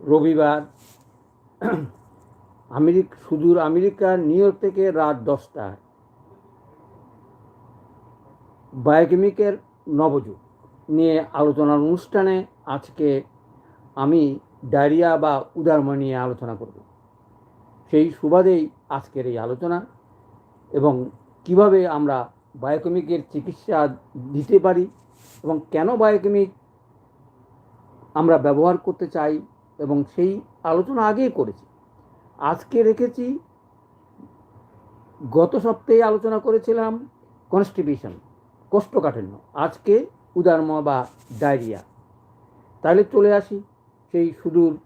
রবিবার। আমেরিক, সুদূর আমেরিকার নিউ ইয়র্ক থেকে রাত দশটায় বায়োকেমিকের নবযুগ নিয়ে আলোচনার অনুষ্ঠানে আজকে আমি ডায়রিয়া বা উদারময় নিয়ে আলোচনা করব। সেই সুবাদেই আজকের এই আলোচনা এবং কীভাবে আমরা বায়োকেমিকের চিকিৎসা দিতে পারি এবং কেন বায়োকেমিক আমরা ব্যবহার করতে চাই এবং সেই আলোচনা আগেই করেছি। আজকে রেখেছি, গত সপ্তাহে আলোচনা করেছিলাম কনস্টিবিউশন কোষ্ঠকাঠিন্য। আজকে উদারম বা ডায়রিয়া। তাহলে চলে আসি সেই সুদূর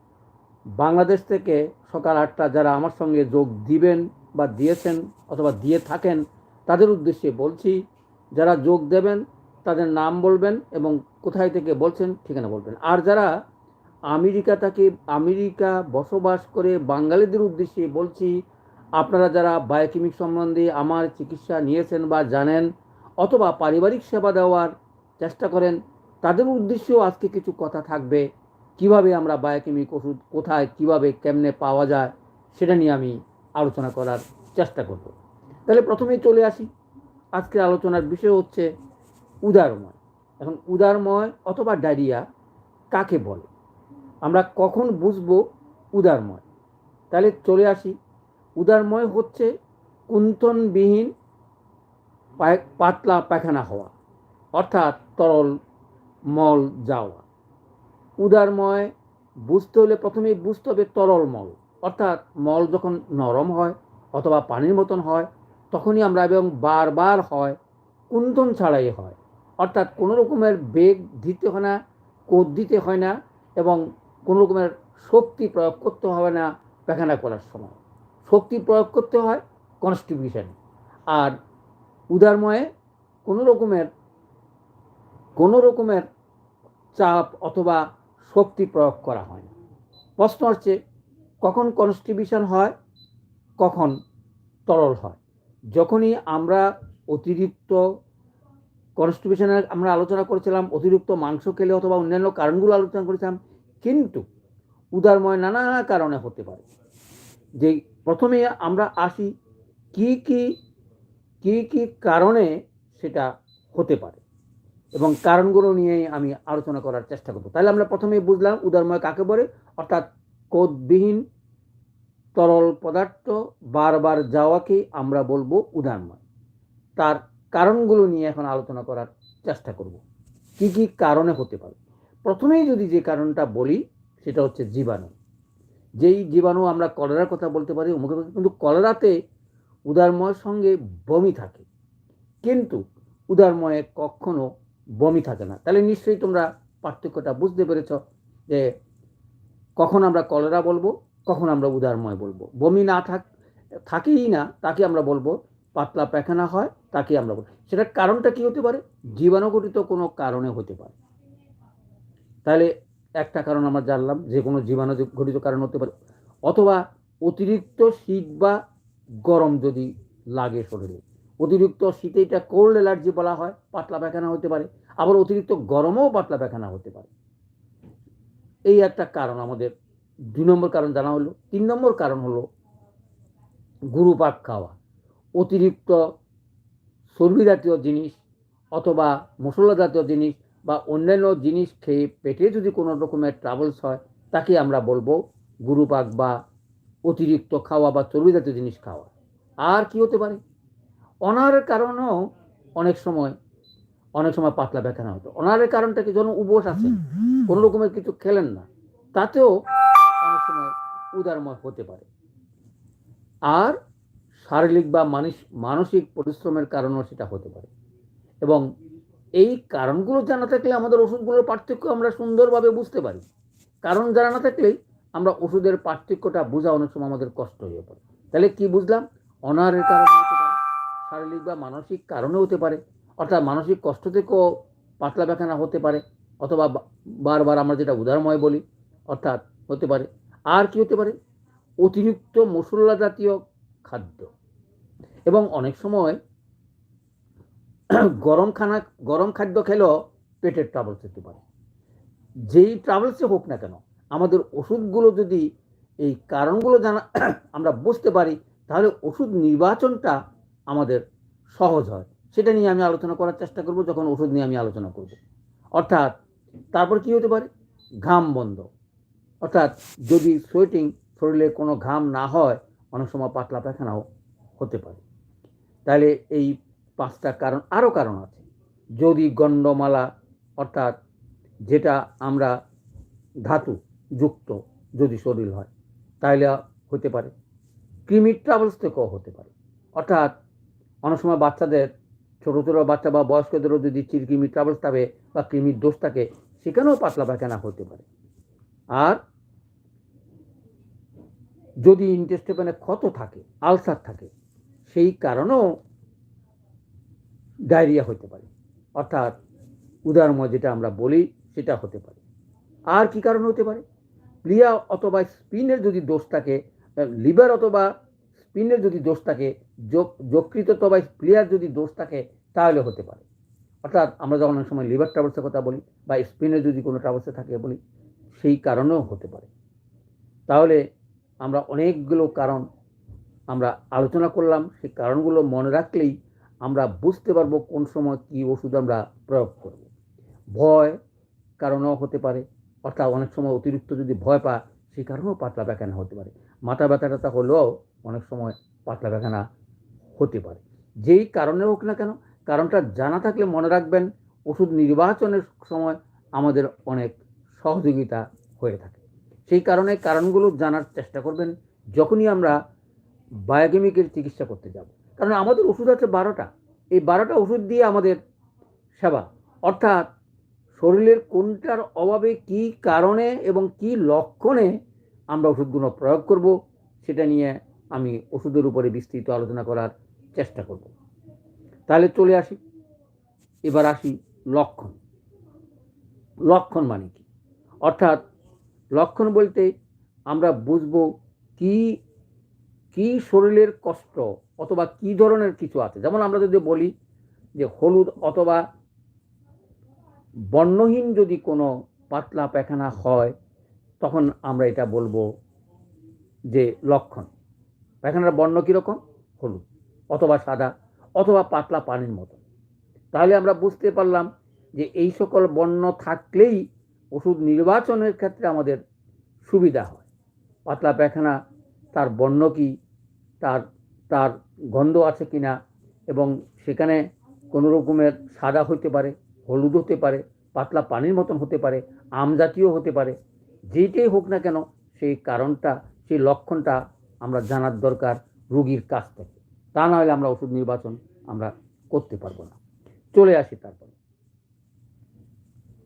বাংলাদেশ থেকে সকাল আটটা যারা আমার সঙ্গে যোগ দিবেন বা দিয়েছেন অথবা দিয়ে থাকেন, তাদের উদ্দেশ্যে বলছি, যারা যোগ দেবেন তাদের নাম বলবেন এবং কোথায় থেকে বলছেন ঠিকানা বলবেন। আর যারা আমেরিকা তাকে আমেরিকা বসবাস করে বাঙালিদের উদ্দেশ্যে বলছি, আপনারা যারা বায়োকেমিক সম্বন্ধে আমার চিকিৎসা নিয়েছেন বা জানেন অথবা পারিবারিক সেবা দেওয়ার চেষ্টা করেন, তাদের উদ্দেশ্যেও আজকে কিছু কথা থাকবে। কীভাবে আমরা বায়োকেমিক ওষুধ কোথায়, কীভাবে, কেমনে পাওয়া যায়, সেটা নিয়ে আমি আলোচনা করার চেষ্টা করব। তাহলে প্রথমেই চলে আসি। আজকের আলোচনার বিষয় হচ্ছে উদারময়। এখন উদারময় অথবা ডায়রিয়া কাকে বলে? আমরা কখন বুঝব উদারময়? তাহলে চলে আসি। উদারময় হচ্ছে কুন্তনবিহীন পাতলা পায়খানা হওয়া, অর্থাৎ তরল মল যাওয়া। উদারময় বুঝতে হলে প্রথমেই বুঝতে হবে তরল মল, অর্থাৎ মল যখন নরম হয় অথবা পানির মতন হয়, তখনই আমরা এবং বারবার হয় কুন্তন ছাড়াই হয়। অর্থাৎ কোনো রকমের বেগ দিতে হয় না কোদ দিতে হয় না এবং কোনো রকমের শক্তি প্রয়োগ করতে হবে না পায়খানা করার সময়। শক্তি প্রয়োগ করতে হয় কনস্টিটিউশন আর উদারময়ে কোনো রকমের কোনো রকমের চাপ অথবা শক্তি প্রয়োগ করা হয় না। প্রশ্ন হচ্ছে, কখন কনস্টিবিউশন হয়, কখন তরল হয়? যখনই আমরা অতিরিক্ত কনস্টিবিউশনের আমরা আলোচনা করেছিলাম, অতিরিক্ত মাংস খেলে অথবা অন্যান্য কারণগুলো আলোচনা করেছিলাম কিন্তু উদারময় নানা কারণে হতে পারে। যে প্রথমে আমরা আসি কি কি কি কি কারণে সেটা হতে পারে এবং কারণগুলো নিয়েই আমি আলোচনা করার চেষ্টা করব। তাহলে আমরা প্রথমেই বুঝলাম উদারময় কাকে বলে, অর্থাৎ কোদবিহীন তরল পদার্থ বারবার যাওয়াকেই আমরা বলব উদারময়। তার কারণগুলো নিয়ে এখন আলোচনা করার চেষ্টা করব। কি কি কারণে হতে পারে? প্রথমেই যদি যে কারণটা বলি, সেটা হচ্ছে জীবাণু। যেই জীবাণু আমরা কলেরার কথা বলতে পারি, অমুকের কথা, কিন্তু কলেরাতে উদারময়ের সঙ্গে বমি থাকে। কিন্তু উদারময়ে কখনো বমি থাকে না। তাহলে নিশ্চয়ই তোমরা পার্থক্যটা বুঝতে পেরেছ যে কখন আমরা কলেরা বলব, কখন আমরা উদারময় বলব। বমি না থাক, থাকেই না, তাকে আমরা বলব পাতলা পায়খানা হয়, তাকে আমরা বলব। সেটার কারণটা কি হতে পারে? জীবাণুঘটিত কোনো কারণে হতে পারে। তাহলে একটা কারণ আমরা জানলাম যে কোনো জীবাণু ঘটিত কারণ হতে পারে, অথবা অতিরিক্ত শীত বা গরম যদি লাগে শরীরে। অতিরিক্ত শীতে এটা কোল্ড অ্যালার্জি বলা হয়, পাতলা পায়খানা হতে পারে, আবার অতিরিক্ত গরমেও পাতলা পায়খানা হতে পারে। এই একটা কারণ আমাদের, দুই নম্বর কারণ জানা হলো। তিন নম্বর কারণ হলো গুরুপাক খাওয়া। অতিরিক্ত চর্বি জাতীয় জিনিস অথবা মশলা জাতীয় জিনিস বা অন্যান্য জিনিস খেয়ে পেটে যদি কোনো রকমের ট্রাভেলস হয় তাকে আমরা বলব গুরুপাক বা অতিরিক্ত খাওয়া বা চর্বি জাতীয় জিনিস খাওয়া। আর কি হতে পারে? অনাহারের কারণেও অনেক সময় অনেক সময় পাতলা পায়খানা হতো। অনাহারের কারণটা কি যখন উপোস আছে? কোনো রকমের কিছু খেলেন না। তাতেও অনেক সময় উদারময় হতে পারে। আর শারীরিক বা মানস মানসিক পরিশ্রমের কারণেও সেটা হতে পারে। এবং এই কারণগুলো জানা থাকলে আমাদের ওষুধগুলোর পার্থক্য আমরা সুন্দরভাবে বুঝতে পারি। কারণ জানা না থাকলেই আমরা ওষুধের পার্থক্যটা বোঝা অনেক সময় আমাদের কষ্ট হয়ে পড়ে। তাহলে কি বুঝলাম? অনারের কারণে হতে পারে, শারীরিক বা মানসিক কারণে হতে পারে, অর্থাৎ মানসিক কষ্ট থেকেও পাতলা পায়খানা হতে পারে, অথবা বারবার আমরা যেটা উদারময় বলি, অর্থাৎ হতে পারে। আর কি হতে পারে? অতিরিক্ত মশলা জাতীয় খাদ্য। এবং অনেক সময় গরম খানা, গরম খাদ্য খেলেও পেটের ট্রাভেলস হতে পারে যেই ট্রাভেলসে হোক না কেন, আমাদের ওষুধগুলো যদি এই কারণগুলো জানা, আমরা বুঝতে পারি, তাহলে ওষুধ নির্বাচনটা আমাদের সহজ হয়। সেটা নিয়ে আমি আলোচনা করার চেষ্টা করব, যখন ওষুধ নিয়ে আমি আলোচনা করব। অর্থাৎ তারপর কি হতে পারে? ঘাম বন্ধ। অর্থাৎ যদি সোয়েটিং শরীরে কোনো ঘাম না হয়, অনেক সময় পাতলা পায়খানাও হতে পারে। তাহলে এই পাঁচটা কারণ, আরও কারণ আছে। যদি গণ্ডমালা, অর্থাৎ যেটা আমরা ধাতু যুক্ত যদি শরীর হয় তাহলে হতে পারে। কৃমির ট্রাভেলস থেকেও হতে পারে। অর্থাৎ অনেক সময় বাচ্চাদের, ছোটো ছোটো বাচ্চা বা বয়স্কদেরও যদি চিরকৃমি ট্রাভেলস থাকে বা কৃমির দোষ থাকে, সেখানেও পাতলা পায়খানা হতে পারে। আর যদি ইন্টেস্টেপেনে ক্ষত থাকে আলসার থাকে, সেই কারণেও ডায়রিয়া হতে পারে। অর্থাৎ উদারময় যেটা আমরা বলি, সেটা হতে পারে। আর কি কারণ হতে পারে? প্লিয়া অথবা স্পিনের যদি দোষ থাকে, লিভার অথবা স্পিনের যদি দোষ থাকে যকৃত অথবা প্লেয়ার যদি দোষ থাকে, তাহলে হতে পারে। অর্থাৎ আমরা যখন অনেক সময় লিভার ট্রাভেলসের কথা বলি বা স্পিনের যদি কোনো ট্রাভেলসে থাকে বলি, সেই কারণেও হতে পারে। তাহলে আমরা অনেকগুলো কারণ আমরা আলোচনা করলাম। সেই কারণগুলো মনে রাখলেই আমরা বুঝতে পারব কোন সময় কী ওষুধ আমরা প্রয়োগ করব। ভয় কারণেও হতে পারে, অর্থাৎ অনেক সময় অতিরিক্ত যদি ভয় পা সেই কারণেও পাতলা পায়খানা হতে পারে। মাথা ব্যথা ট্যাথা হলেও অনেক সময় পাতলা পায়খানা হতে পারে। যেই কারণে হোক না কেন, কারণটা জানা থাকলে মনে রাখবেন, ওষুধ নির্বাচনের সময় আমাদের অনেক সহযোগিতা হয়ে থাকে। সেই কারণে কারণগুলো জানার চেষ্টা করবেন, যখনই আমরা বায়োকেমিকের চিকিৎসা করতে যাব। কারণ আমাদের ওষুধ আছে বারোটা। এই বারোটা ওষুধ দিয়ে আমাদের সেবা। অর্থাৎ শরীরের কোনটার অভাবে, কি কারণে এবং কি লক্ষণে আমরা ওষুধগুলো প্রয়োগ করব, সেটা নিয়ে আমি ওষুধের উপরে বিস্তৃত আলোচনা করার চেষ্টা করব। তাহলে চলে আসি। এবার আসি লক্ষণ। লক্ষণ মানে কি? অর্থাৎ লক্ষণ বলতে আমরা বুঝব কি কি শরীরের কষ্ট অথবা কি ধরনের কিছু আছে? যেমন আমরা যদি বলি যে হলুদ অথবা বর্ণহীন যদি কোনো পাতলা পায়খানা হয়, তখন আমরা এটা বলব যে লক্ষণ। পায়খানার বর্ণ কীরকম? হলুদ অথবা সাদা অথবা পাতলা পানির মতো। তাহলে আমরা বুঝতে পারলাম যে এই সকল বর্ণ থাকলেই ওষুধ নির্বাচনের ক্ষেত্রে আমাদের সুবিধা হয়। পাতলা পায়খানা তার বর্ণ কি? তার তার গন্ধ আছে কি না এবং সেখানে কোনো রকমের সাদা হতে পারে, হলুদ হতে পারে, পাতলা পানির মতন হতে পারে, আম জাতীয় হতে পারে যেইটাই হোক না কেন সেই কারণটা, সেই লক্ষণটা আমরা জানার দরকার রুগীর কাছ থেকে। তা না হলে আমরা ওষুধ নির্বাচন আমরা করতে পারব না। চলে আসি তারপরে।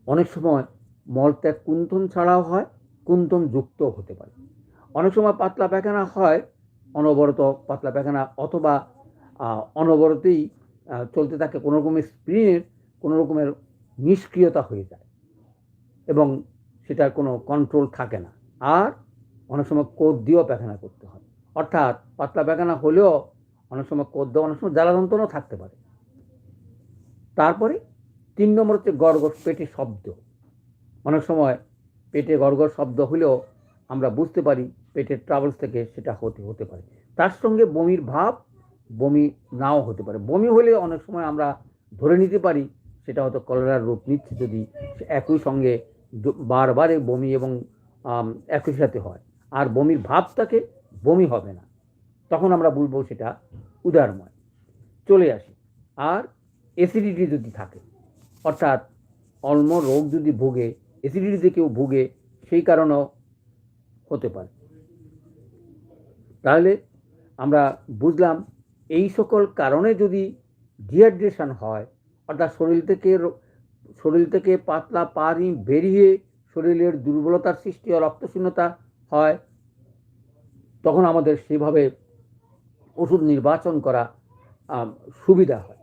অনেক সময় মলত্যাগ কুন্থন ছাড়াও হয়, কুন্থন যুক্তও হতে পারে। অনেক সময় পাতলা পায়খানা হয় অনবরত পাতলা পায়খানা অথবা অনবরতেই চলতে থাকে কোনো রকমের স্প্রিনের কোনো রকমের নিষ্ক্রিয়তা হয়ে যায় এবং সেটার কোনো কন্ট্রোল থাকে না। আর অনেক সময় কোদ দিয়েও পায়খানা করতে হয়। অর্থাৎ পাতলা পায়খানা হলেও অনেক সময় কোদ দেওয়া, অনেক সময় জ্বালা যন্ত্রণাও থাকতে পারে। তারপরে তিন নম্বর হচ্ছে গড়গড় পেটে শব্দ। অনেক সময় পেটে গড়গড় শব্দ হলেও আমরা বুঝতে পারি পেটের ট্রাভেলস থেকে সেটা হতে হতে পারে। তার সঙ্গে বমির ভাব, বমি নাও হতে পারে। বমি হলে অনেক সময় আমরা ধরে নিতে পারি, সেটা হয়তো কলেরার রূপ নিচ্ছে যদি একই সঙ্গে বারবারে বমি এবং একই সাথে হয়। আর বমির ভাব ভাবটাকে বমি হবে না। তখন আমরা বলব সেটা উদারময়। চলে আসি। আর অ্যাসিডিটি যদি থাকে, অর্থাৎ অল্ম রোগ যদি ভুগে অ্যাসিডিটিতে কেউ ভুগে, সেই কারণেও হতে পারে। তাহলে আমরা বুঝলাম এই সকল কারণে যদি ডিহাইড্রেশন হয়, অর্থাৎ শরীর থেকে শরীর থেকে পাতলা পানি বেরিয়ে শরীরের দুর্বলতার সৃষ্টি ও রক্তশূন্যতা হয়, তখন আমাদের সেভাবে ওষুধ নির্বাচন করা সুবিধা হয়।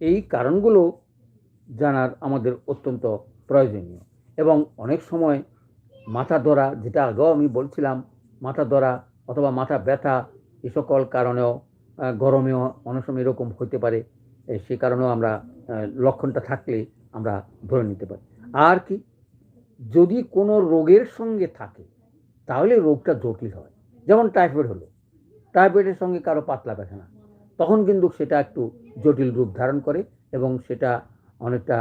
এই কারণগুলো জানার আমাদের অত্যন্ত প্রয়োজনীয়। এবং অনেক সময় মাথা ধরা যেটা আগেও আমি বলছিলাম মাথা ধরা অথবা মাথা ব্যথা এ সকল কারণেও গরমেও অনেক সময় এরকম হতে পারে। সে কারণেও আমরা লক্ষণটা থাকলে আমরা ধরে নিতে পারি। আর কি, যদি কোনো রোগের সঙ্গে থাকে, তাহলে রোগটা জটিল হয়। যেমন টাইফয়েড হলো, টাইফয়েডের সঙ্গে কারও পাতলা পায়খানা তখন কিন্তু সেটা একটু জটিল রূপ ধারণ করে এবং সেটা অনেকটা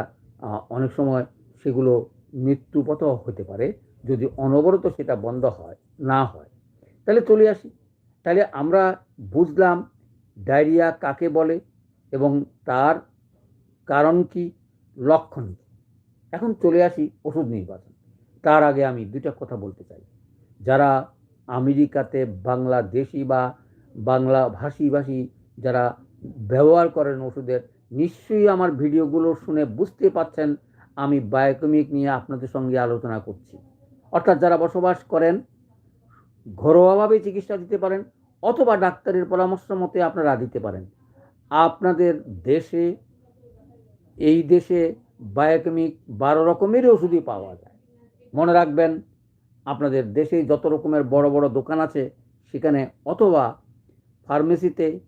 অনেক সময় সেগুলো মৃত্যুপথ হতে পারে। যদি অনবরত সেটা বন্ধ হয়, না হয় তাহলে চলে আসি। তাহলে আমরা বুঝলাম ডায়রিয়া কাকে বলে এবং তার কারণ কি, লক্ষণ কী। এখন চলে আসি ওষুধ নির্বাচন। তার আগে আমি দুটা কথা বলতে চাই। যারা আমেরিকাতে বাংলাদেশি বা বাংলা ভাষীভাষী যারা ব্যবহার করেন ওষুধের, নিশ্চয়ই আমার ভিডিওগুলো শুনে বুঝতে পাচ্ছেন আমি বায়োকেমিক নিয়ে আপনাদের সঙ্গে আলোচনা করছি। অর্থাৎ যারা বসবাস করেন ঘরোয়াভাবে চিকিৎসা দিতে পারেন অথবা ডাক্তারের পরামর্শ মতে আপনারা দিতে পারেন। আপনাদের দেশে, এই দেশে বায়োকেমিক বারো রকমের ওষুধই পাওয়া যায়। মনে রাখবেন, আপনাদের দেশে যত রকমের বড় বড় দোকান আছে, সেখানে অথবা ফার্মেসিতে,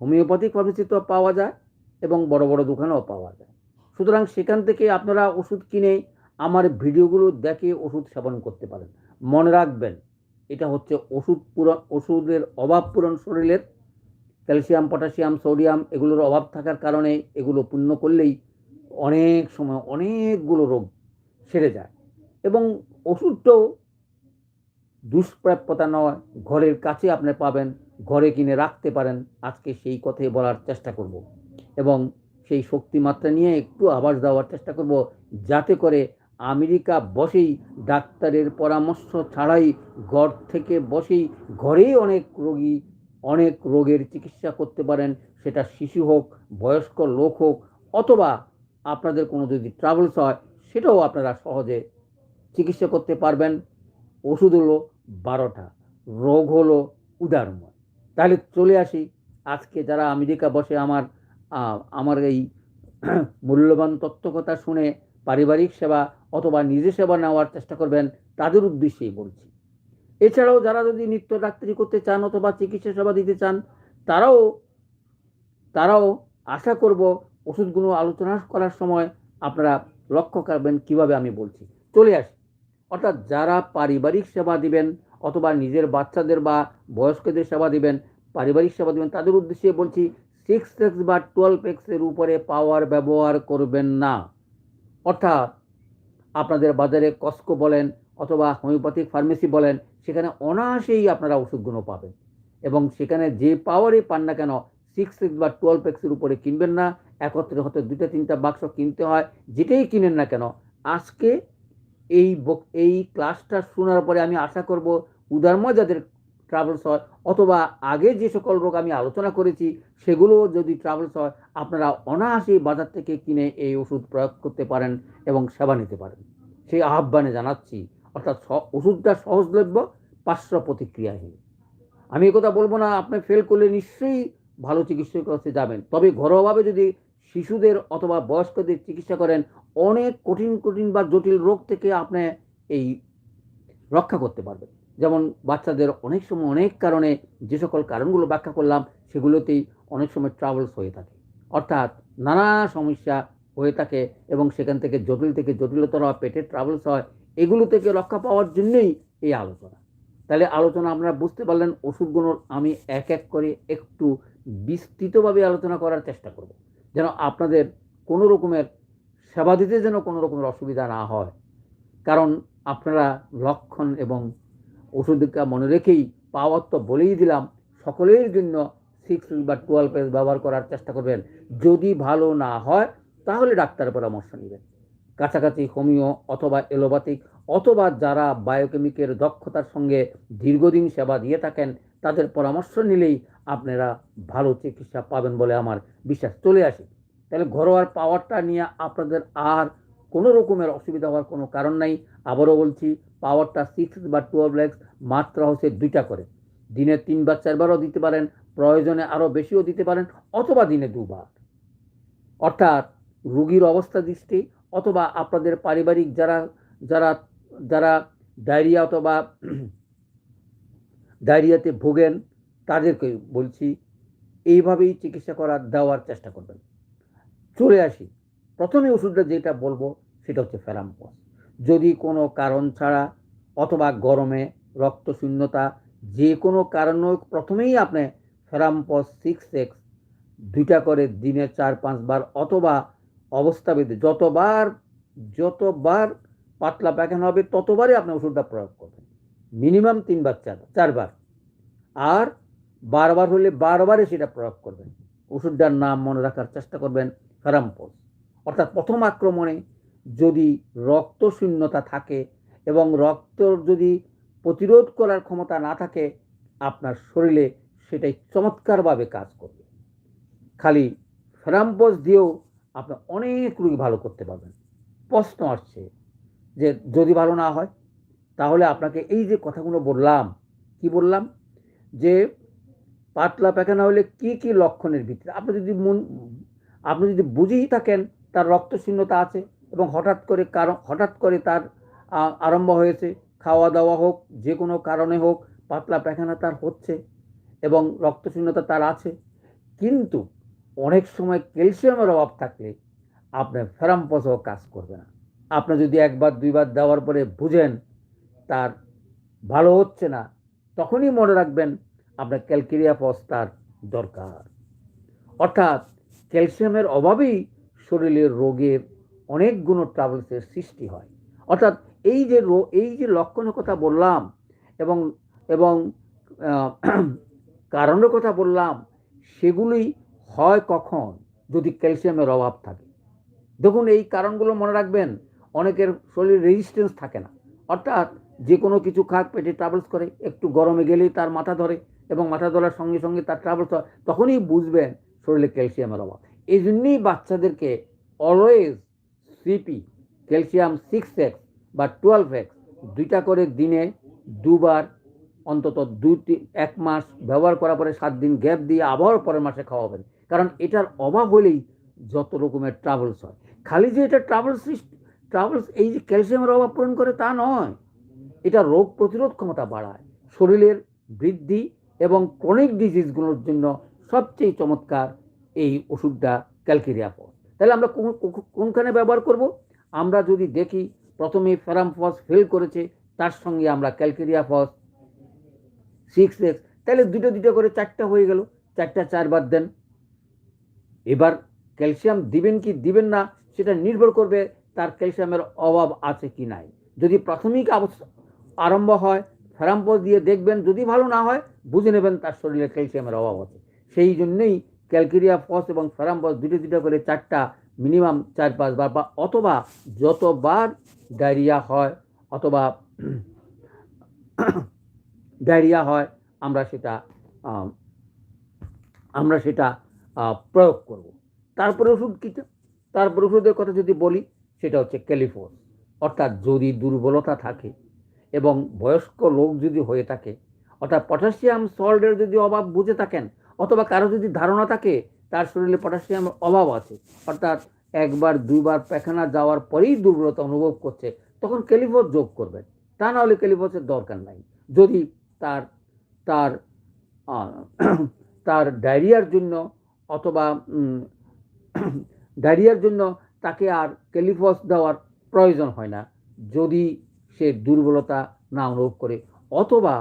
হোমিওপ্যাথিক ফার্মেসিতেও পাওয়া যায় এবং বড় বড় দোকানেও পাওয়া যায়। সুতরাং সেখান থেকে আপনারা ওষুধ কিনে আমার ভিডিওগুলো দেখে ওষুধ সেবন করতে পারেন। মনে রাখবেন এটা হচ্ছে ওষুধ পূরণ, ওষুধের অভাব পূরণ শরীরের। ক্যালসিয়াম, পটাশিয়াম, সোডিয়াম, এগুলোর অভাব থাকার কারণে এগুলো পূর্ণ করলেই অনেক সময় অনেকগুলো রোগ সেরে যায়। এবং ওষুধটাও দুষ্প্রাপ্যতা নয়, ঘরের কাছে আপনি পাবেন, ঘরে কিনে রাখতে পারেন। আজকে সেই কথাই বলার চেষ্টা করব। এবং সেই শক্তিমাত্রা নিয়ে একটু আভাস দেওয়ার চেষ্টা করব, যাতে করে আমেরিকা বসেই ডাক্তারের পরামর্শ ছাড়াই ঘর থেকে বসেই ঘরেই অনেক রোগী, অনেক রোগের চিকিৎসা করতে পারেন। সেটা শিশু হোক, বয়স্ক লোক হোক, অথবা আপনাদের কোনো যদি ট্রাভেলস হয়, সেটাও আপনারা সহজে চিকিৎসা করতে পারবেন। ওষুধ হলো বারোটা, রোগ হলো উদারময়। তাহলে চলে আসি। আজকে যারা আমেরিকা বসে আমার আমার এই মূল্যবান তথ্য কথা শুনে পারিবারিক সেবা অথবা নিজে সেবা নেওয়ার চেষ্টা করবেন, তাদের উদ্দেশ্যেই বলছি। এছাড়াও যারা যদি নিত্য ডাক্তারি করতে চান অথবা চিকিৎসা সেবা দিতে চান, তারাও তারাও আশা করব ওষুধগুলো আলোচনা করার সময় আপনারা লক্ষ্য করবেন কীভাবে আমি বলছি। চলে আসি। অর্থাৎ যারা পারিবারিক সেবা দিবেন অথবা নিজের বাচ্চাদের বা বয়স্কদের সেবা দিবেন, পারিবারিক সেবা দিবেন, তাদের উদ্দেশ্যে বলছি সিক্স এক্স বা টুয়েলভ এক্সের উপরে পাওয়ার ব্যবহার করবেন না। অর্থাৎ আপনাদের বাজারে কস্কো বলেন অথবা হোমিওপ্যাথিক ফার্মেসি বলেন, সেখানে অনায়াসেই আপনারা ওষুধগুলো পাবেন। এবং সেখানে যে পাওয়ারই পান না কেন সিক্স এক্স বা টুয়েলভ এক্সের উপরে কিনবেন না। একত্রে হয়তো দুটো তিনটা বাক্স কিনতে হয়। যেটাই কিনেন না কেন, আজকে এই এই ক্লাসটা শোনার পরে আমি আশা করব, উদারময় যাদের ট্রাভেলস হয়, অথবা আগে যে সকল রোগ আমি আলোচনা করেছি, সেগুলো যদি ট্রাভেলস হয়, আপনারা অনায়াসেই বাজার থেকে কিনে এই ওষুধ প্রয়োগ করতে পারেন এবং সেবা নিতে পারেন। সেই আহ্বানে জানাচ্ছি, অর্থাৎ ওষুধটা সহজলভ্য পার্শ্ব প্রতিক্রিয়াহীন আমি একথা বলব না, আপনি ফেল করলে নিশ্চয়ই ভালো চিকিৎসকের কাছে যাবেন। তবে ঘরোয়াভাবে যদি শিশুদের অথবা বয়স্কদের চিকিৎসা করেন, অনেক কঠিন কঠিন বা জটিল রোগ থেকে আপনি এই রক্ষা করতে পারবেন। যেমন বাচ্চাদের অনেক সময় অনেক কারণে যে সকল কারণগুলো ব্যাখ্যা করলাম, সেগুলোতেই অনেক সময় ট্রাভেলস হয়ে থাকে। অর্থাৎ নানা সমস্যা হয়ে থাকে এবং সেখান থেকে জটিল থেকে জটিলতর হয় পেটের ট্রাভেলস হয়, এগুলো থেকে রক্ষা পাওয়ার জন্যই এই আলোচনা। তাহলে আলোচনা আপনারা বুঝতে পারলেন ওষুধগুলোর আমি এক এক করে একটু বিস্তৃতভাবে আলোচনা করার চেষ্টা করব। যেন আপনাদের কোনো রকমের সেবা দিতে যেন কোনো রকমের অসুবিধা না হয়। কারণ আপনারা লক্ষণ এবং ওষুধটা মনে রেখেই পাওয়ার তো বলেই দিলাম, সকলের জন্য সিক্স বা টুয়েলভ পেজ ব্যবহার করার চেষ্টা করবেন। যদি ভালো না হয়, তাহলে ডাক্তারের পরামর্শ নেবেন। কাছাকাছি হোমিও অথবা এলোপ্যাথিক অথবা যারা বায়োকেমিকের দক্ষতার সঙ্গে দীর্ঘদিন সেবা দিয়ে থাকেন, তাদের পরামর্শ নিলেই আপনারা ভালো চিকিৎসা পাবেন বলে আমার বিশ্বাস। চলে আসে। তাহলে ঘরোয়ার পাওয়ারটা নিয়ে আপনাদের আর কোনো রকমের অসুবিধা হওয়ার কোনো কারণ নাই। আবারও বলছি পাওয়ারটা সিক্স বা টুয়েলভ লেক্স মাত্রা হচ্ছে দুইটা করে। দিনে তিনবার, চারবারও দিতে পারেন, প্রয়োজনে আরও বেশিও দিতে পারেন, অথবা দিনে দুবার। অর্থাৎ রুগীর অবস্থা দৃষ্টি, অথবা আপনাদের পারিবারিক যারা যারা যারা ডায়রিয়া অথবা ডায়রিয়াতে ভোগেন, তাদেরকে বলছি, এইভাবেই চিকিৎসা করার, দেওয়ার চেষ্টা করবেন। চলে আসি। প্রথমে ওষুধটা যেটা বলব সেটা হচ্ছে ফেরাম্পস যদি কোনো কারণ ছাড়া অথবা গরমে রক্তশূন্যতা যে কোনো কারণে প্রথমেই আপনি ফেরাম্পস সিক্স এক্স দুইটা করে দিনে চার, পাঁচবার অথবা অবস্থাভেদে যতবার যতবার পাতলা পায়খানা হবে ততবারই আপনি ওষুধটা প্রয়োগ করবেন। মিনিমাম তিনবার, চার, চারবার। আর বারবার হলে বারবারই সেটা প্রয়োগ করবেন। ওষুধটার নাম মনে রাখার চেষ্টা করবেন ফেরাম্পস অর্থাৎ প্রথম আক্রমণে যদি রক্তশূন্যতা থাকে এবং রক্ত যদি প্রতিরোধ করার ক্ষমতা না থাকে, আপনার শরীরে সেটাই চমৎকারভাবে কাজ করবে। খালি ফেরাম্পস দিয়েও আপনি অনেক রোগী ভালো করতে পারবেন। প্রশ্ন আসছে যে যদি ভালো না হয়, তাহলে আপনাকে এই যে কথাগুলো বললাম, কি বললাম? যে পাতলা পায়খানা হলে কি কি লক্ষণের ভিত্তিতে আপনি যদি মন, আপনি যদি বুঝেই থাকেন তার রক্তশূন্যতা আছে এবং হঠাৎ করে কারণ, হঠাৎ করে তার আরম্ভ হয়েছে। খাওয়া দাওয়া হোক যে কোনো কারণে হোক, পাতলা পায়খানা তার হচ্ছে এবং রক্তশূন্যতা তার আছে। কিন্তু অনেক সময় ক্যালসিয়ামের অভাব থাকলে আপনার ফেরাম্পসও কাজ করবে না। আপনি যদি একবার, দুইবার দেওয়ার পরে বুঝেন তার ভালো হচ্ছে না, তখনই মনে রাখবেন আপনার ক্যালকেরিয়া ফস তার দরকার। অর্থাৎ ক্যালসিয়ামের অভাবেই শরীরের রোগের অনেকগুলো ট্রাভেলসের সৃষ্টি হয়। অর্থাৎ এই যে এই যে লক্ষণের কথা বললাম এবং এবং কারণের কথা বললাম, সেগুলি হয় কখন? যদি ক্যালসিয়ামের অভাব থাকে। দেখুন, এই কারণগুলো মনে রাখবেন, অনেকের শরীরে রেজিস্ট্যান্স থাকে না। অর্থাৎ যে কোনো কিছু খাক, পেটে ট্রাভেলস করে, একটু গরমে গেলেই তার মাথা ধরে এবং মাথা ধরার সঙ্গে সঙ্গে তার ট্রাভেলস হয়, তখনই বুঝবেন শরীরে ক্যালসিয়ামের অভাব। এই জন্যেই বাচ্চাদেরকে always CP calcium six X বা টুয়েলভ এক্স, দুইটা করে দিনে দুবার, অন্তত তি- এক মাস ব্যবহার করার পরে সাত দিন গ্যাপ দিয়ে আবার পরের মাসে খাওয়াবেন। কারণ এটার অভাব হলেই যত রকমের ট্রাভেলস হয়। খালি যে এটা ট্রাভেলস ট্রাভেলস এই যে ক্যালসিয়ামের অভাব পূরণ করে তা নয়। এটা রোগ প্রতিরোধ ক্ষমতা বাড়ায়। শরীরের বৃদ্ধি এবং ক্রনিক ডিজিজগুলোর জন্য সবচেয়ে চমৎকার এই ওষুধটা ক্যালকেরিয়া ফস তাহলে আমরা কোন- কোন- কোনখানে ব্যবহার করব? আমরা যদি দেখি প্রথমে ফেরামফস ফেল করেছে, তার সঙ্গে আমরা ক্যালকেরিয়া ফস সিক্স এক্স তাহলে দুটো দুটো করে চারটা হয়ে গেল। চারটা চারবার দেন। এবার ক্যালসিয়াম দিবেন কি দিবেন না, সেটা নির্ভর করবে তার ক্যালসিয়ামের অভাব আছে কি নাই। যদি প্রাথমিক আরম্ভ হয় ফেরাম্পস দিয়ে দেখবেন, যদি ভালো না হয়, বুঝে নেবেন তার শরীরে ক্যালসিয়ামের অভাব আছে। সেই জন্যেই ক্যালকেরিয়া ফস এবং ফেরাম্পস দুটো দুটো করে চারটা মিনিমাম চার পাঁচবার বা অথবা যতবার ডায়রিয়া হয়, অথবা ডায়রিয়া হয়, আমরা সেটা আমরা সেটা প্রয়োগ করব। তারপরে ওষুধ কী তারপরে ওষুধের কথা যদি বলি, সেটা হচ্ছে ক্যালিফোর অর্থাৎ যদি দুর্বলতা থাকে এবং বয়স্ক লোক যদি হয়ে থাকে, অর্থাৎ পটাশিয়াম সল্টের যদি অভাব বুঝে থাকেন অথবা কারও যদি ধারণা থাকে, তার শরীরে পটাশিয়ামের অভাব আছে। অর্থাৎ একবার, দুইবার পায়খানা যাওয়ার পরেই দুর্বলতা অনুভব করছে, তখন ক্যালিফোর যোগ করবেন তা না হলে দরকার নাই। যদি তার তার তার ডায়রিয়ার জন্য অথবা ডায়রিয়ার জন্য তাকে আর ক্যালিফস দেওয়ার প্রয়োজন হয় না। যদি সে দুর্বলতা না অনুভব করে, অথবা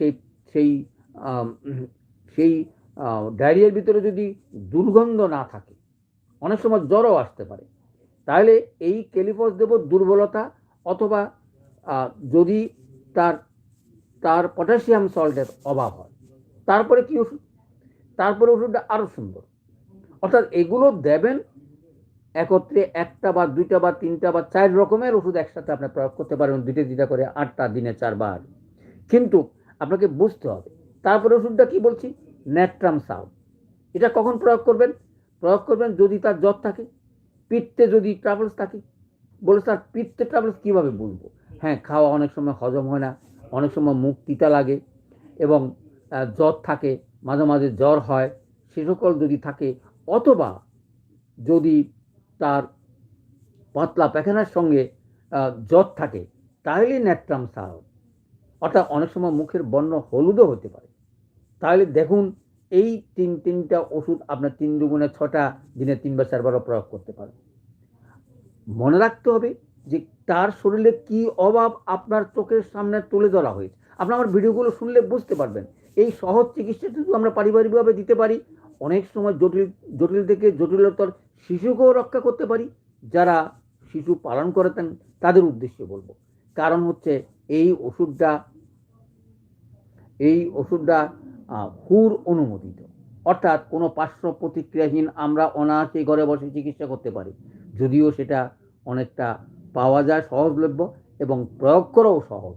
সেই সেই সেই ডায়রিয়ার ভিতরে যদি দুর্গন্ধ না থাকে, অনেক সময় জ্বরও আসতে পারে, তাহলে এই ক্যালিফস দেব দুর্বলতা অথবা যদি তার তার পটাশিয়াম সল্টের অভাব হয়, তারপরে কি ওষুধ? তারপরে ওষুধটা আরও সুন্দর। অর্থাৎ এগুলো দেবেন একত্রে একটা বা দুইটা বা তিনটা বা চার রকমের ওষুধ একসাথে আপনি প্রয়োগ করতে পারবেন দুইটা দুইটা করে, আটটা, দিনে চারবার। কিন্তু আপনাকে বুঝতে হবে, তারপরে ওষুধটা কি বলছি? ন্যাট্রাম সাউ এটা কখন প্রয়োগ করবেন? প্রয়োগ করবেন যদি তার জ্বর থাকে, পিত্তে যদি ট্রাভেলস থাকে। বলে, স্যার, পিত্তে ট্রাভেলস কীভাবে বুঝব? হ্যাঁ খাওয়া অনেক সময় হজম হয় না, অনেক সময় মুখ তিতা লাগে এবং জ্বর থাকে, মাঝে মাঝে জ্বর হয়, সে সকল যদি থাকে, অথবা যদি তার পাতলা পায়খানার সঙ্গে জ্বর থাকে তাহলে ন্যাট্রাম সাহ অর্থাৎ অনেক সময় মুখের বর্ণ হলুদও হতে পারে। তাহলে দেখুন, এই তিন, তিনটা ওষুধ আপনার তিন দুগুণে ছটা দিনে তিনবার, চারবারও প্রয়োগ করতে পারেন মনে রাখতে হবে যে তার শরীরে কি অভাব আপনার চোখের সামনে তুলে ধরা হয়েছে। আপনার আমার ভিডিওগুলো শুনলে বুঝতে পারবেন। এই সহজ চিকিৎসা যদি আমরা পারিবারিকভাবে দিতে পারি, অনেক সময় জটিল জটিল থেকে জটিলতর শিশুকেও রক্ষা করতে পারি। যারা শিশু পালন করেতেন তাদের উদ্দেশ্যে বলব। কারণ হচ্ছে এই ওষুধটা এই ওষুধটা হুর অনুমোদিত। অর্থাৎ কোনো পার্শ্ব প্রতিক্রিয়াহীন আমরা অনায়াসে ঘরে বসে চিকিৎসা করতে পারি। যদিও সেটা অনেকটা পাওয়া যায় সহজলভ্য এবং প্রয়োগ করাও সহজ।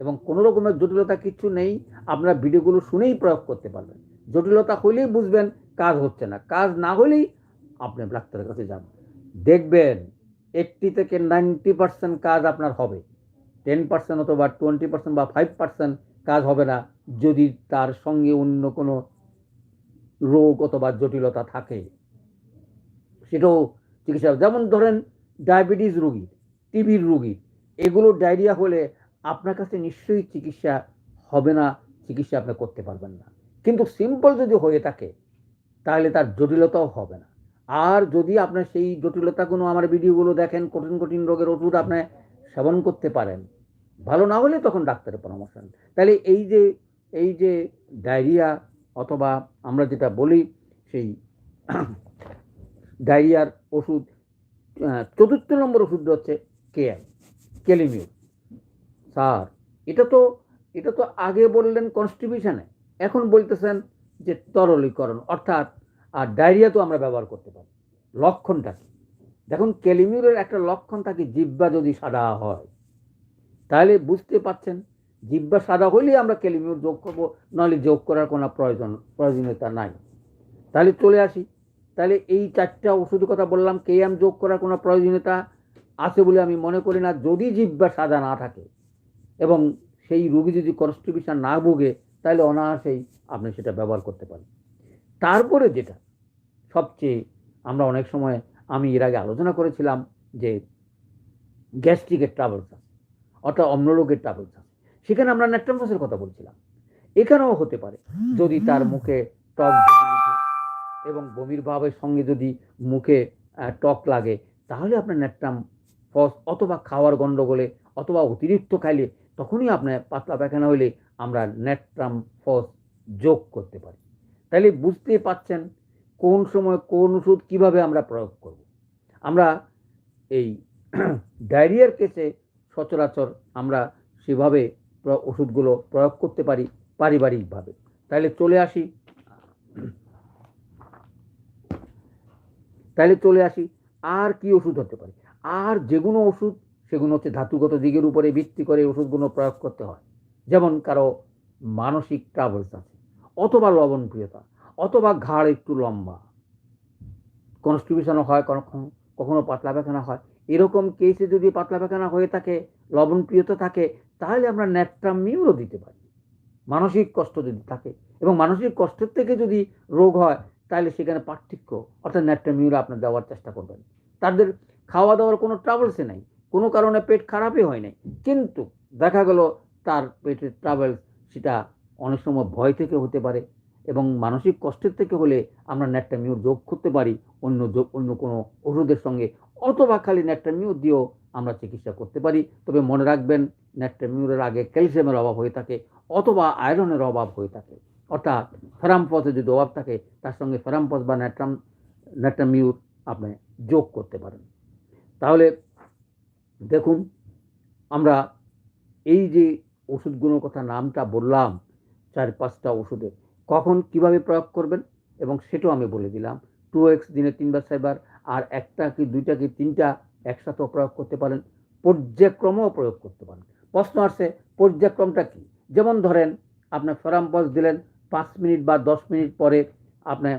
এবং কোনো রকমের জটিলতা কিছু নেই, আপনারা ভিডিওগুলো শুনেই প্রয়োগ করতে পারবেন। জটিলতা হলেই বুঝবেন, কাজ হচ্ছে না। কাজ না হলেই আপনি ডাক্তারের কাছে যান। দেখবেন, এইটটি থেকে নাইনটি পার্সেন্ট কাজ আপনার হবে। টেন পার্সেন্ট অথবা টোয়েন্টি পার্সেন্ট বা ফাইভ পার্সেন্ট কাজ হবে না যদি তার সঙ্গে অন্য কোনো রোগ অথবা জটিলতা থাকে। সেটাও চিকিৎসা যেমন ধরেন ডায়াবেটিস রোগী টিবির রোগী, এগুলো ডায়রিয়া হলে আপনার কাছে নিশ্চয়ই চিকিৎসা হবে না, চিকিৎসা আপনি করতে পারবেন না। কিন্তু সিম্পল যদি হয়ে থাকে, তাহলে তার জটিলতাও হবে না। আর যদি আপনার সেই জটিলতাগুলো আমার ভিডিওগুলো দেখেন, কঠিন কঠিন রোগের ওষুধ আপনি সেবন করতে পারেন ভালো না হলে তখন ডাক্তারের পরামর্শ নেন। তাহলে এই যে এই যে ডায়রিয়া অথবা আমরা যেটা বলি সেই ডায়রিয়ার ওষুধ চতুর্থ নম্বর ওষুধটা হচ্ছে কেএম কেলিমিউর স্যার, এটা তো এটা তো আগে বললেন কনস্টিবিউশনে এখন বলতেছেন যে তরলীকরণ, অর্থাৎ, আর ডায়রিয়া তো আমরা ব্যবহার করতে পারি। লক্ষণটা দেখুন ক্যালিমিউরের একটা লক্ষণ থাকে জিব্বা যদি সাদা হয় তাহলে বুঝতে পাচ্ছেন জিব্বা সাদা হলেই আমরা ক্যালিমিউর যোগ করব, নাহলে যোগ করার কোনো প্রয়োজন, প্রয়োজনীয়তা নাই। তাহলে চলে আসি, তাহলে এই চারটা ওষুধের কথা বললাম, কে কেএম যোগ করার কোনো প্রয়োজনীয়তা আছে বলে আমি মনে করি না, যদি জিব্বা সাদা না থাকে এবং সেই রোগী যদি কনস্টিবিউশন না ভোগে, তাহলে অনায়াসেই আপনি সেটা ব্যবহার করতে পারেন। তারপরে যেটা, সবচেয়ে আমরা অনেক সময়, আমি এর আগে আলোচনা করেছিলাম যে গ্যাস্ট্রিকের ট্রাভেলস আছে। অর্থাৎ অম্লরোগের ট্রাভেলস আছে। সেখানে আমরা ন্যাট্রামফাসের কথা বলছিলাম। এখানেও হতে পারে। যদি তার মুখে টক এবং বমির ভাবের সঙ্গে যদি মুখে টক লাগে, তাহলে আপনার ন্যাট্রাম ফস অথবা খাওয়ার গণ্ডগোলে অথবা অতিরিক্ত খাইলে তখনই আপনার পাতলা পায়খানা হলে আমরা ন্যাট্রাম ফস যোগ করতে পারি। তাহলে বুঝতে পাচ্ছেন কোন সময় কোন ওষুধ কীভাবে আমরা প্রয়োগ করব। আমরা এই ডায়রিয়ার কেসে সচরাচর আমরা সেভাবে ওষুধগুলো প্রয়োগ করতে পারি পারিবারিকভাবে। তাহলে চলে আসি তাহলে চলে আসি আর কি ওষুধ হতে পারে? আর যেগুলো ওষুধ সেগুলো হচ্ছে ধাতুগত দিকের উপরে ভিত্তি করে ওষুধগুলো প্রয়োগ করতে হয়। যেমন কারও মানসিক ট্রাভেলস আছে, অথবা প্রিয়তা অথবা ঘাড় একটু লম্বা। কনস্টিবিউশনও হয় কখনো কখনো পাতলা পায়খানা হয় এরকম কেসে যদি পাতলা পায়খানা হয়ে থাকে লবণপ্রিয়তা থাকে, তাহলে আমরা ন্যাট্রামিউরও দিতে পারি। মানসিক কষ্ট যদি থাকে এবং মানসিক কষ্টের থেকে যদি রোগ হয়, তাহলে সেখানে পার্থক্য, অর্থাৎ ন্যাট্রামিউরা আপনার দেওয়ার চেষ্টা করবেন। তাদের খাওয়া দাওয়ার কোনো ট্রাভেলসে নাই, কোনো কারণে পেট খারাপই হয় নাই, কিন্তু দেখা গেল তার পেটের ট্রাভেলস সেটা অনেক সময় ভয় থেকে হতে পারে এবং মানসিক কষ্টের থেকে হলে আমরা ন্যাট্রামিউর যোগ করতে পারি, অন্য অন্য কোনো ওষুধের সঙ্গে অথবা খালি ন্যাট্রামিউর দিয়েও আমরা চিকিৎসা করতে পারি। তবে মনে রাখবেন ন্যাট্রামিউরের আগে ক্যালসিয়ামের অভাব হয়ে থাকে অথবা আয়রনের অভাব হয়ে থাকে। অর্থাৎ ফেরামপথে যদি অভাব থাকে, তার সঙ্গে ফেরামপথ বা ন্যাট্রাম ন্যাট্রামিউর আপনি যোগ করতে পারেন। তাহলে দেখুন, আমরা এই যে ওষুধগুলোর কথা নামটা বললাম, চার পাঁচটা ওষুধের কখন কীভাবে প্রয়োগ করবেন? এবং সেটাও আমি বলে দিলাম। টু এক্স দিনে তিনবার, চারবার আর একটা কি, দুইটা কি, তিনটা একসাথেও প্রয়োগ করতে পারেন, পর্যায়ক্রমেও প্রয়োগ করতে পারেন। প্রশ্ন আসছে পর্যায়ক্রমটা কি? যেমন ধরেন আপনার ফেরাম্পস দিলেন, পাঁচ মিনিট বা দশ মিনিট পরে আপনার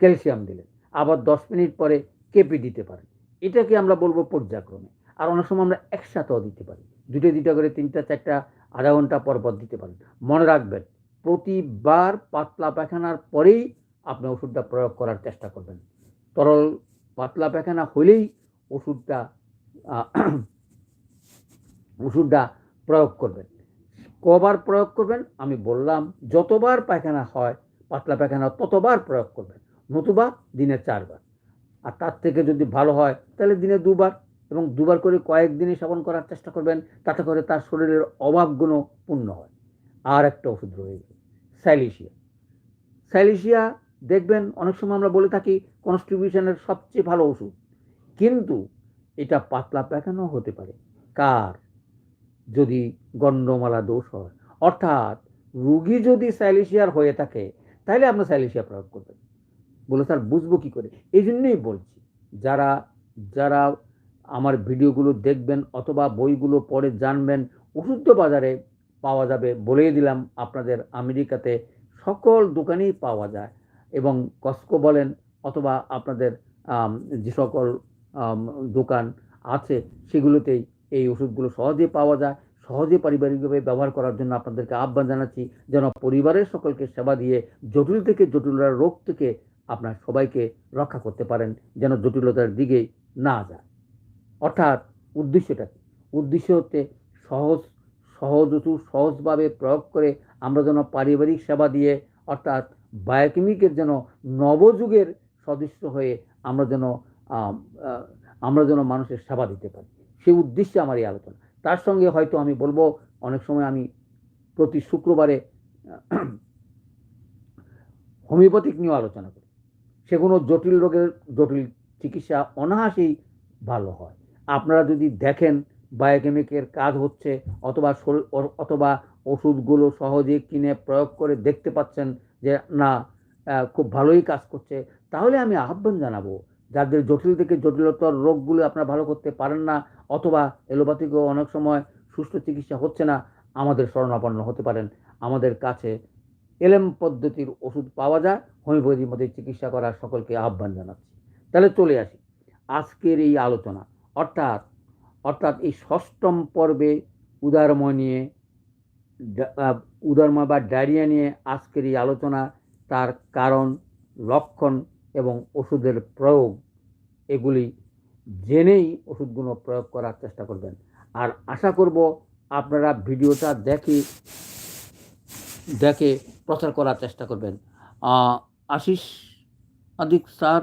ক্যালসিয়াম দিলেন, আবার দশ মিনিট পরে কেপি দিতে পারেন। এটাকে আমরা বলব পর্যায়ক্রমে। আর অনেক সময় আমরা একসাথেও দিতে পারি। দুটো দুটো করে তিনটা চারটা আধা ঘণ্টা পর পর দিতে পারেন। মনে রাখবেন, প্রতিবার পাতলা পায়খানার পরেই আপনি ওষুধটা প্রয়োগ করার চেষ্টা করবেন। তরল পাতলা পায়খানা হলেই ওষুধটা ওষুধটা প্রয়োগ করবেন। কবার প্রয়োগ করবেন? আমি বললাম, যতবার পায়খানা হয়, পাতলা পায়খানা ততবার প্রয়োগ করবেন, নতুবা দিনে চারবার। আর তার থেকে যদি ভালো হয়, তাহলে দিনে দুবার এবং দুবার করে কয়েকদিনই সেবন করার চেষ্টা করবেন, তাতে করে তার শরীরের অভাবগুলো পূর্ণ হয়। আর একটা ওষুধ রয়ে গেল স্যালিশিয়া স্যালিশিয়া দেখবেন অনেক সময় আমরা বলে থাকি কনস্টিটিউশনের সবচেয়ে ভালো ওষুধ। কিন্তু এটা পাতলা পায়খানাও হতে পারে। কার? যদি গণ্ডমালা দোষ হয়। অর্থাৎ রুগী যদি স্যালিশিয়ার হয়ে থাকে তাহলে আপনার স্যালিশিয়া প্রয়োগ করবেন বলে স্যার, বুঝব কী করে? এই জন্যই বলছি, যারা যারা আমার ভিডিওগুলো দেখবেন অথবা বইগুলো পড়ে জানবেন, ওষুধ বাজারে পাওয়া যাবে বলেই দিলাম, আপনাদের আমেরিকাতে সকল দোকানেই পাওয়া যায়। এবং কস্কো বলেন অথবা আপনাদের যে সকল দোকান আছে সেগুলোতেই এই ওষুধগুলো সহজে পাওয়া যায় সহজে পারিবারিকভাবে ব্যবহার করার জন্য আপনাদেরকে আহ্বান জানাচ্ছি যেন পরিবারের সকলকে সেবা দিয়ে জটিল থেকে জটিলতার রোগ থেকে আপনার সবাইকে রক্ষা করতে পারেন, যেন জটিলতার দিকে না যায়। অর্থাৎ উদ্দেশ্যটা কি? উদ্দেশ্য হচ্ছে সহজ সহজ সহজভাবে প্রয়োগ করে আমরা যেন পারিবারিক সেবা দিয়ে, অর্থাৎ বায়োকেমিকের যেন নবযুগের সদস্য হয়ে আমরা যেন আমরা যেন মানুষের সেবা দিতে পারি। সেই উদ্দেশ্যে আমার এই আলোচনা। তার সঙ্গে হয়তো আমি বলব, অনেক সময় আমি প্রতি শুক্রবারে হোমিওপ্যাথিক নিয়েও আলোচনা করি। সেগুলো জটিল রোগের জটিল চিকিৎসা অনায়াসেই ভালো হয়। আপনারা যদি দেখেন বায়োকেমিকের কাজ হচ্ছে, অথবা অথবা ওষুধগুলো সহজে কিনে প্রয়োগ করে দেখতে পাচ্ছেন যে, না খুব ভালোই কাজ করছে। তাহলে আমি আহ্বান জানাব, যাদের জটিল থেকে জটিলতর রোগগুলো আপনারা ভালো করতে পারেন না, অথবা এলোপ্যাথিকও অনেক সময় সুস্থ চিকিৎসা হচ্ছে না, আমাদের শরণাপন্ন হতে পারেন। আমাদের কাছে এলএম পদ্ধতির ওষুধ পাওয়া যায়, হোমিওপ্যাথির মধ্যে চিকিৎসা করার সকলকে আহ্বান জানাচ্ছি। তাহলে চলে আসি, আজকের এই আলোচনা। অর্থাৎ অর্থাৎ এই ষষ্ঠম পর্বে উদারময় নিয়ে আহ, বা ডায়রিয়া নিয়ে আজকের এই আলোচনা তার কারণ লক্ষণ এবং ওষুধের প্রয়োগ এগুলি জেনেই ওষুধগুলো প্রয়োগ করার চেষ্টা করবেন। আর আশা করব আপনারা ভিডিওটা দেখে দেখে প্রচার করার চেষ্টা করবেন। আশিস আদিক স্যার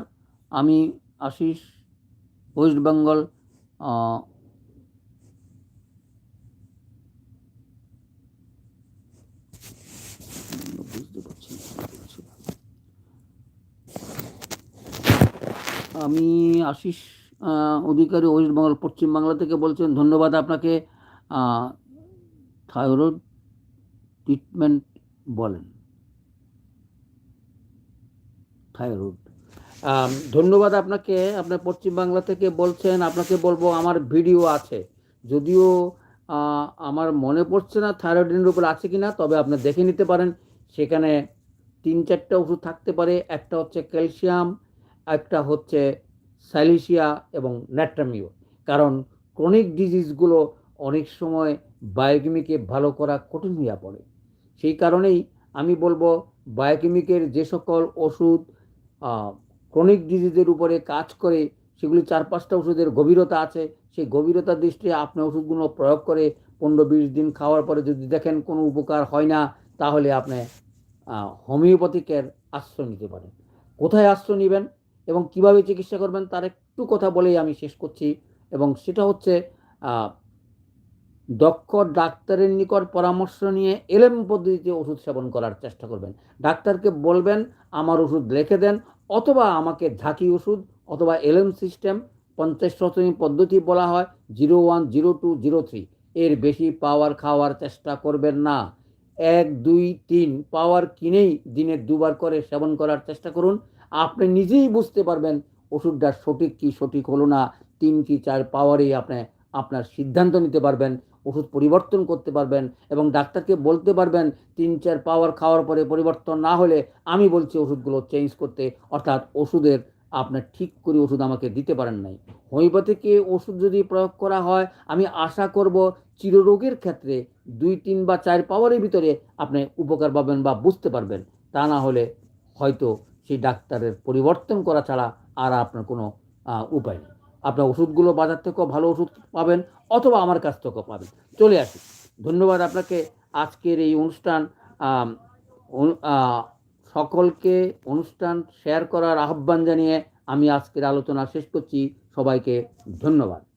আমি আশিস ওয়েস্ট বেঙ্গল আহ, বুঝতে পারছি না কি বলছে। আমি আশিস অধিকারী ওয়েস্ট বেঙ্গল, পশ্চিম বাংলা থেকে বলছেন, ধন্যবাদ আপনাকে। থাইরয়েড ট্রিটমেন্ট বলেন। থাইরয়েড। ধন্যবাদ আপনাকে। আপনার পশ্চিম বাংলা থেকে বলছেন, আপনাকে বলব আমার ভিডিও আছে। যদিও আমার মনে পড়ছে না থাইরয়েডের উপর আছে কিনা, তবে আপনি দেখে নিতে পারেন। সেখানে তিন চারটা ওষুধ থাকতে পারে। একটা হচ্ছে ক্যালসিয়াম একটা হচ্ছে স্যালিসিয়া এবং ন্যাট্রামিও কারণ ক্রনিক ডিজিজগুলো অনেক সময় বায়োকেমিকে ভালো করা কঠিন হইয়া পড়ে। সেই কারণেই আমি বলব বায়োকেমিকের যে সকল ওষুধ ক্রনিক ডিজিজের উপরে কাজ করে, সেগুলি চার পাঁচটা ওষুধের গভীরতা আছে। সেই গভীরতার দৃষ্টিতে আপনি ওষুধগুলো প্রয়োগ করে পনেরো বিশ দিন খাওয়ার পরে যদি দেখেন কোনো উপকার হয় না, তাহলে আপনি হোমিওপ্যাথিকের আশ্রয় নিতে পারেন। কোথায় আশ্রয় নেবেন? এবং কীভাবে চিকিৎসা করবেন তার একটু কথা বলেই আমি শেষ করছি। এবং সেটা হচ্ছে দক্ষ ডাক্তারের নিকট পরামর্শ নিয়ে এলএম পদ্ধতিতে ওষুধ সেবন করার চেষ্টা করবেন। ডাক্তারকে বলবেন, আমার ওষুধ লিখে দেন। অথবা আমাকে ঝাঁকি ওষুধ অথবা এলএম সিস্টেম, পঞ্চাশ শতনী পদ্ধতি বলা হয়, zero one zero two zero three. এর বেশি পাওয়ার খাওয়ার চেষ্টা করবেন না। এক, দুই, তিন, পাওয়ার কিনেই দিনে দুবার করে সেবন করার চেষ্টা করুন। আপনি নিজেই বুঝতে পারবেন ওষুধটা সঠিক কি সঠিক হলো না। তিন কি চার পাওয়ারেই আপনি, আপনার সিদ্ধান্ত নিতে পারবেন, ওষুধ পরিবর্তন করতে পারবেন এবং ডাক্তারকে বলতে পারবেন, তিন, চার পাওয়ার খাওয়ার পরে পরিবর্তন না হলে আমি বলছি ওষুধগুলো চেঞ্জ করতে। অর্থাৎ ওষুধের আপনার ঠিক করে ওষুধ আমাকে দিতে পারেন নাই। হোমিওপ্যাথিকে ওষুধ যদি প্রয়োগ করা হয়, আমি আশা করব চিররোগের ক্ষেত্রে দুই, তিন বা চার পাওয়ারের ভিতরে আপনি উপকার পাবেন বা বুঝতে পারবেন। তা না হলে হয়তো সেই ডাক্তারের পরিবর্তন করা ছাড়া আর আপনার কোনো উপায় নেই। আপনার ওষুধগুলো বাজার থেকেও ভালো ওষুধ পাবেন অথবা আমার কাছ থেকেও পাবেন। চলে আসি। ধন্যবাদ আপনাকে। আজকের এই অনুষ্ঠান সকলকে অনুষ্ঠান শেয়ার করার আহ্বান জানিয়ে আমি আজকের আলোচনা শেষ করছি। সবাইকে ধন্যবাদ।